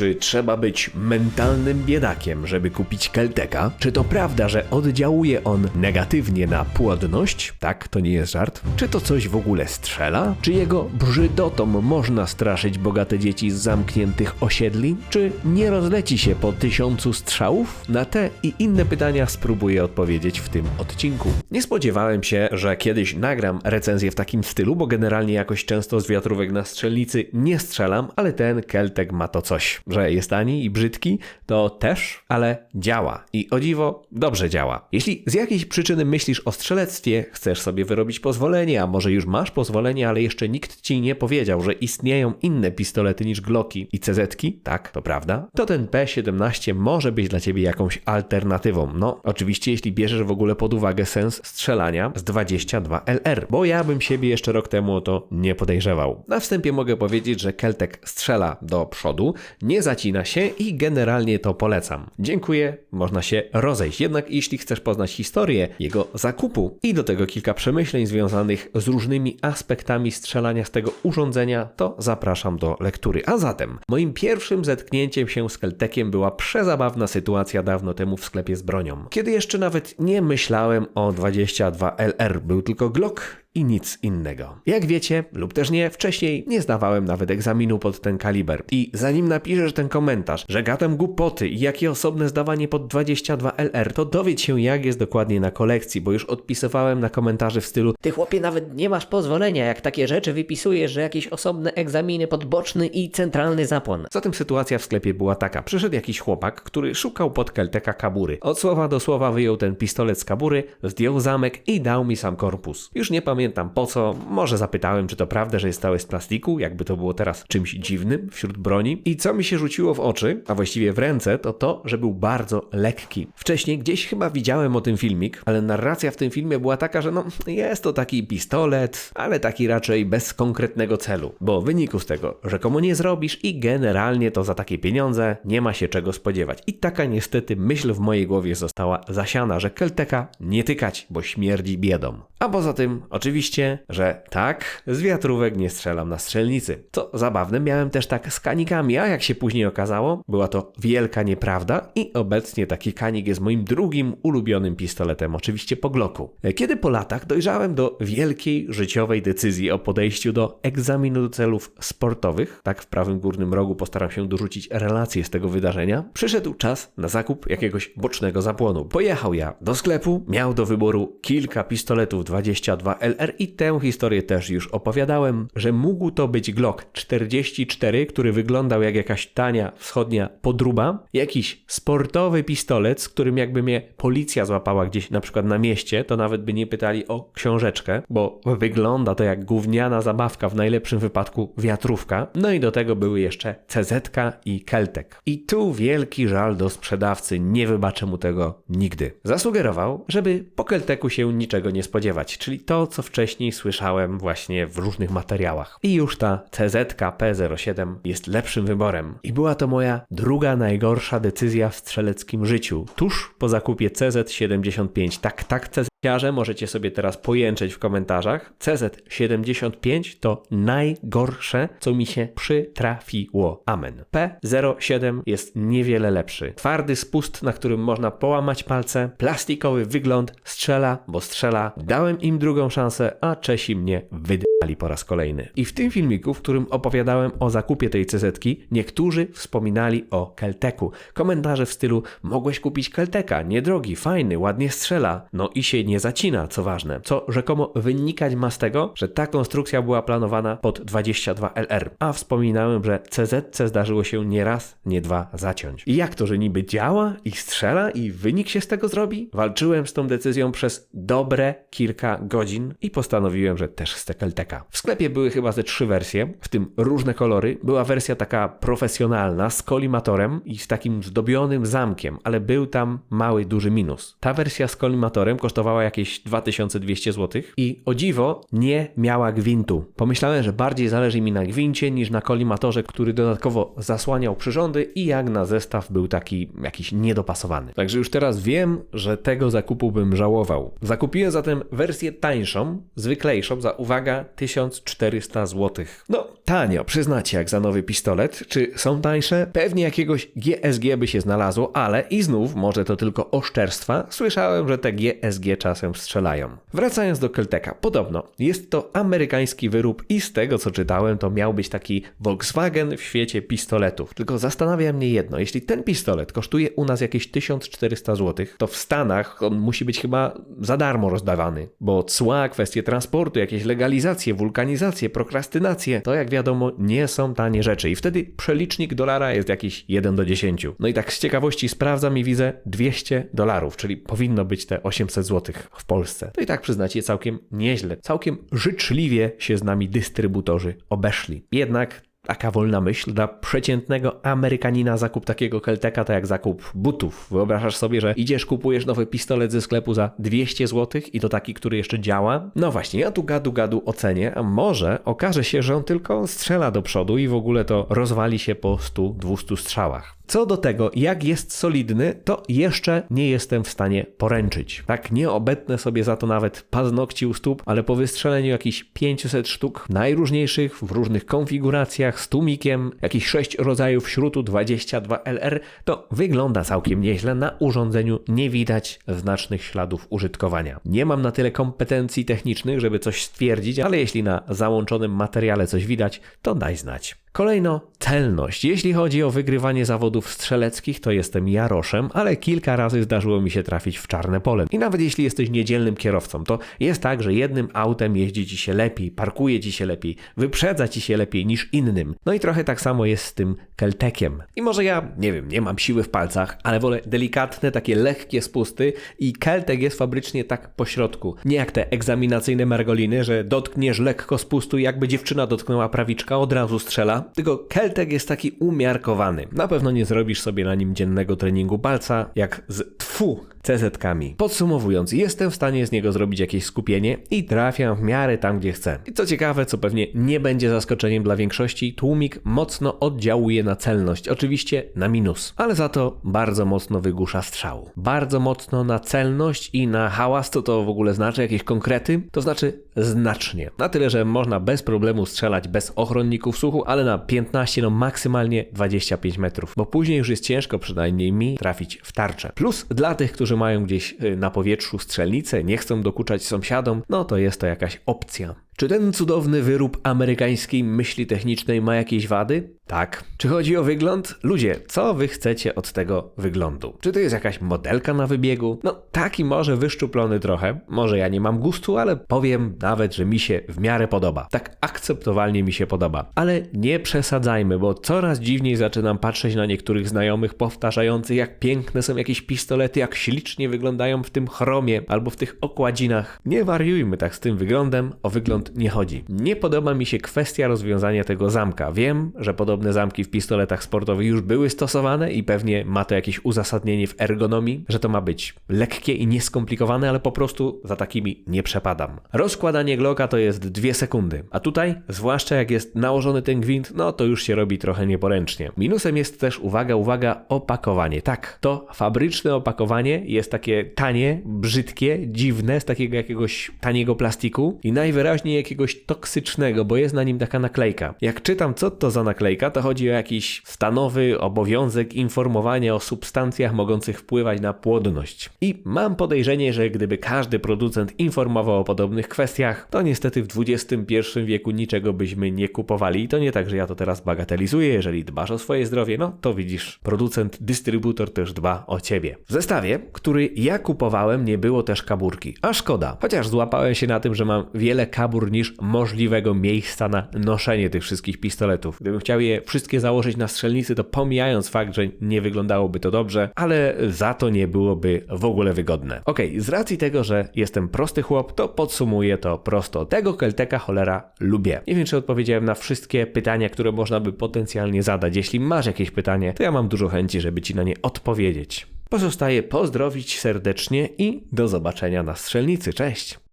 Czy trzeba być mentalnym biedakiem, żeby kupić Kelteka? Czy to prawda, że oddziałuje on negatywnie na płodność? Tak, to nie jest żart. Czy to coś w ogóle strzela? Czy jego brzydotą można straszyć bogate dzieci z zamkniętych osiedli? Czy nie rozleci się po tysiącu strzałów? Na te i inne pytania spróbuję odpowiedzieć w tym odcinku. Nie spodziewałem się, że kiedyś nagram recenzję w takim stylu, bo generalnie jakoś często z wiatrówek na strzelnicy nie strzelam, ale ten Keltek ma to coś, że jest tani i brzydki, to też, ale działa. I o dziwo, dobrze działa. Jeśli z jakiejś przyczyny myślisz o strzelectwie, chcesz sobie wyrobić pozwolenie, a może już masz pozwolenie, ale jeszcze nikt ci nie powiedział, że istnieją inne pistolety niż Glocki i CZ-ki, tak, to prawda, to ten P17 może być dla ciebie jakąś alternatywą. No, oczywiście jeśli bierzesz w ogóle pod uwagę sens strzelania z 22 LR, bo ja bym siebie jeszcze rok temu o to nie podejrzewał. Na wstępie mogę powiedzieć, że Keltek strzela do przodu, nie zacina się i generalnie to polecam. Dziękuję, można się rozejść. Jednak jeśli chcesz poznać historię jego zakupu i do tego kilka przemyśleń związanych z różnymi aspektami strzelania z tego urządzenia, to zapraszam do lektury. A zatem, moim pierwszym zetknięciem się z Keltekiem była przezabawna sytuacja dawno temu w sklepie z bronią. Kiedy jeszcze nawet nie myślałem o 22 LR, był tylko Glock i nic innego. Jak wiecie, lub też nie, wcześniej nie zdawałem nawet egzaminu pod ten kaliber. I zanim napiszesz ten komentarz, że gadam głupoty i jakie osobne zdawanie pod 22 LR, to dowiedz się jak jest dokładnie na kolekcji, bo już odpisywałem na komentarze w stylu Ty chłopie nawet nie masz pozwolenia, jak takie rzeczy wypisujesz, że jakieś osobne egzaminy podboczny i centralny zapłon. Zatem sytuacja w sklepie była taka. Przyszedł jakiś chłopak, który szukał pod kelteka kabury. Od słowa do słowa wyjął ten pistolet z kabury, zdjął zamek i dał mi sam korpus. Już nie pamiętam po co, może zapytałem, czy to prawda, że jest cały z plastiku, jakby to było teraz czymś dziwnym wśród broni. I co mi się rzuciło w oczy, a właściwie w ręce, to to, że był bardzo lekki. Wcześniej gdzieś chyba widziałem o tym filmik, ale narracja w tym filmie była taka, że no jest to taki pistolet, ale taki raczej bez konkretnego celu, bo w wyniku z tego rzekomo nie zrobisz i generalnie to za takie pieniądze nie ma się czego spodziewać. I taka niestety myśl w mojej głowie została zasiana, że Kelteka nie tykać, bo śmierdzi biedą. A poza tym, oczywiście, że tak, z wiatrówek nie strzelam na strzelnicy. Co zabawne, miałem też tak z kanikami, a jak się później okazało, była to wielka nieprawda i obecnie taki kanik jest moim drugim ulubionym pistoletem, oczywiście po Glocku. Kiedy po latach dojrzałem do wielkiej życiowej decyzji o podejściu do egzaminu do celów sportowych, tak w prawym górnym rogu postaram się dorzucić relację z tego wydarzenia, przyszedł czas na zakup jakiegoś bocznego zapłonu. Pojechał ja do sklepu, miał do wyboru kilka pistoletów 22 LR i tę historię też już opowiadałem, że mógł to być Glock 44, który wyglądał jak jakaś tania wschodnia podruba, jakiś sportowy pistolet, z którym jakby mnie policja złapała gdzieś na przykład na mieście, to nawet by nie pytali o książeczkę, bo wygląda to jak gówniana zabawka, w najlepszym wypadku wiatrówka. No i do tego były jeszcze CZ i Keltek. I tu wielki żal do sprzedawcy, nie wybaczę mu tego nigdy. Zasugerował, żeby po Kelteku się niczego nie spodziewać, czyli to, co wcześniej słyszałem właśnie w różnych materiałach. I już ta CZ P07 jest lepszym wyborem. I była to moja druga najgorsza decyzja w strzeleckim życiu, tuż po zakupie CZ75. Tak, tak, CZ-ciarze możecie sobie teraz pojęczeć w komentarzach. CZ75 to najgorsze, co mi się przytrafiło. Amen. P07 jest niewiele lepszy. Twardy spust, na którym można połamać palce, plastikowy wygląd, strzela, bo strzela. Dałem im drugą szansę, a Czesi mnie wydali po raz kolejny. I w tym filmiku, w którym opowiadałem o zakupie tej cz niektórzy wspominali o Kelteku. Komentarze w stylu mogłeś kupić Kelteka, niedrogi, fajny, ładnie strzela, no i się nie zacina, co ważne. Co rzekomo wynikać ma z tego, że ta konstrukcja była planowana pod 22 LR, a wspominałem, że CZC zdarzyło się nie raz, nie dwa zaciąć. I jak to, że niby działa i strzela i wynik się z tego zrobi? Walczyłem z tą decyzją przez dobre kilka godzin i postanowiłem, że też z Kelteka. W sklepie były chyba ze trzy wersje, w tym różne kolory. Była wersja taka profesjonalna z kolimatorem i z takim zdobionym zamkiem, ale był tam mały, duży minus. Ta wersja z kolimatorem kosztowała jakieś 2200 zł i o dziwo nie miała gwintu. Pomyślałem, że bardziej zależy mi na gwincie niż na kolimatorze, który dodatkowo zasłaniał przyrządy i jak na zestaw był taki jakiś niedopasowany. Także już teraz wiem, że tego zakupu bym żałował. Zakupiłem zatem wersję tańszą, zwyklejszą za uwaga 1400 zł. No, tanio, przyznacie, jak za nowy pistolet. Czy są tańsze? Pewnie jakiegoś GSG by się znalazło, ale i znów, może to tylko oszczerstwa, słyszałem, że te GSG czasem strzelają. Wracając do Kelteka, podobno jest to amerykański wyrób i z tego co czytałem, to miał być taki Volkswagen w świecie pistoletów. Tylko zastanawia mnie jedno, jeśli ten pistolet kosztuje u nas jakieś 1400 zł, to w Stanach on musi być chyba za darmo rozdawany, bo cła, kwestie transportu, jakieś legalizacje, wulkanizacje, prokrastynacje, to jak wiadomo nie są tanie rzeczy i wtedy przelicznik dolara jest jakiś 1 do 10. No i tak z ciekawości sprawdzam i widzę 200 dolarów, czyli powinno być te 800 zł w Polsce. To i tak przyznacie całkiem nieźle, całkiem życzliwie się z nami dystrybutorzy obeszli. Jednak Taka wolna myśl dla przeciętnego Amerykanina zakup takiego Kelteka to jak zakup butów. Wyobrażasz sobie, że idziesz, kupujesz nowy pistolet ze sklepu za 200 zł i to taki, który jeszcze działa? No właśnie, ja tu gadu gadu ocenię, a może okaże się, że on tylko strzela do przodu i w ogóle to rozwali się po 100-200 strzałach. Co do tego, jak jest solidny, to jeszcze nie jestem w stanie poręczyć. Tak, nie obetnę sobie za to nawet paznokci u stóp, ale po wystrzeleniu jakichś 500 sztuk najróżniejszych w różnych konfiguracjach z tłumikiem, jakichś 6 rodzajów śrutu 22LR, to wygląda całkiem nieźle. Na urządzeniu nie widać znacznych śladów użytkowania. Nie mam na tyle kompetencji technicznych, żeby coś stwierdzić, ale jeśli na załączonym materiale coś widać, to daj znać. Kolejno celność. Jeśli chodzi o wygrywanie zawodów strzeleckich, to jestem Jaroszem, ale kilka razy zdarzyło mi się trafić w czarne pole. I nawet jeśli jesteś niedzielnym kierowcą, to jest tak, że jednym autem jeździ ci się lepiej, parkuje ci się lepiej, wyprzedza ci się lepiej niż innym. No i trochę tak samo jest z tym Keltekiem. I może ja, nie wiem, nie mam siły w palcach, ale wolę delikatne, takie lekkie spusty i Keltek jest fabrycznie tak po środku. Nie jak te egzaminacyjne margoliny, że dotkniesz lekko spustu jakby dziewczyna dotknęła prawiczka, od razu strzela tylko Keltek jest taki umiarkowany. Na pewno nie zrobisz sobie na nim dziennego treningu palca, jak z tfu CZ-kami. Podsumowując, jestem w stanie z niego zrobić jakieś skupienie i trafiam w miarę tam, gdzie chcę. I co ciekawe, co pewnie nie będzie zaskoczeniem dla większości, tłumik mocno oddziałuje na celność, oczywiście na minus, ale za to bardzo mocno wygłusza strzał. Bardzo mocno na celność i na hałas, co to w ogóle znaczy, jakieś konkrety? To znaczy znacznie. Na tyle, że można bez problemu strzelać bez ochronników słuchu, ale na 15, no maksymalnie 25 metrów, bo później już jest ciężko przynajmniej mi trafić w tarczę. Plus dla tych, którzy mają gdzieś y, na powietrzu strzelnicę, nie chcą dokuczać sąsiadom, no to jest to jakaś opcja. Czy ten cudowny wyrób amerykańskiej myśli technicznej ma jakieś wady? Tak. Czy chodzi o wygląd? Ludzie, co wy chcecie od tego wyglądu? Czy to jest jakaś modelka na wybiegu? No, taki może wyszczuplony trochę. Może ja nie mam gustu, ale powiem nawet, że mi się w miarę podoba. Tak akceptowalnie mi się podoba. Ale nie przesadzajmy, bo coraz dziwniej zaczynam patrzeć na niektórych znajomych powtarzających, jak piękne są jakieś pistolety, jak ślicznie wyglądają w tym chromie albo w tych okładzinach. Nie wariujmy tak z tym wyglądem. O wygląd nie chodzi. Nie podoba mi się kwestia rozwiązania tego zamka. Wiem, że podobne zamki w pistoletach sportowych już były stosowane i pewnie ma to jakieś uzasadnienie w ergonomii, że to ma być lekkie i nieskomplikowane, ale po prostu za takimi nie przepadam. Rozkładanie Glocka to jest dwie sekundy, a tutaj, zwłaszcza jak jest nałożony ten gwint, no to już się robi trochę nieporęcznie. Minusem jest też, uwaga, uwaga, opakowanie. Tak, to fabryczne opakowanie jest takie tanie, brzydkie, dziwne, z takiego jakiegoś taniego plastiku i najwyraźniej jakiegoś toksycznego, bo jest na nim taka naklejka. Jak czytam, co to za naklejka, to chodzi o jakiś stanowy obowiązek informowania o substancjach mogących wpływać na płodność. I mam podejrzenie, że gdyby każdy producent informował o podobnych kwestiach, to niestety w XXI wieku niczego byśmy nie kupowali. I to nie tak, że ja to teraz bagatelizuję. Jeżeli dbasz o swoje zdrowie, no to widzisz, producent, dystrybutor też dba o ciebie. W zestawie, który ja kupowałem, nie było też kaburki. A szkoda, chociaż złapałem się na tym, że mam wiele kabur niż możliwego miejsca na noszenie tych wszystkich pistoletów. Gdybym chciał je wszystkie założyć na strzelnicy, to pomijając fakt, że nie wyglądałoby to dobrze, ale za to nie byłoby w ogóle wygodne. Okay, z racji tego, że jestem prosty chłop, to podsumuję to prosto. Tego Kelteka cholera lubię. Nie wiem, czy odpowiedziałem na wszystkie pytania, które można by potencjalnie zadać. Jeśli masz jakieś pytanie, to ja mam dużo chęci, żeby ci na nie odpowiedzieć. Pozostaje pozdrowić serdecznie i do zobaczenia na strzelnicy. Cześć!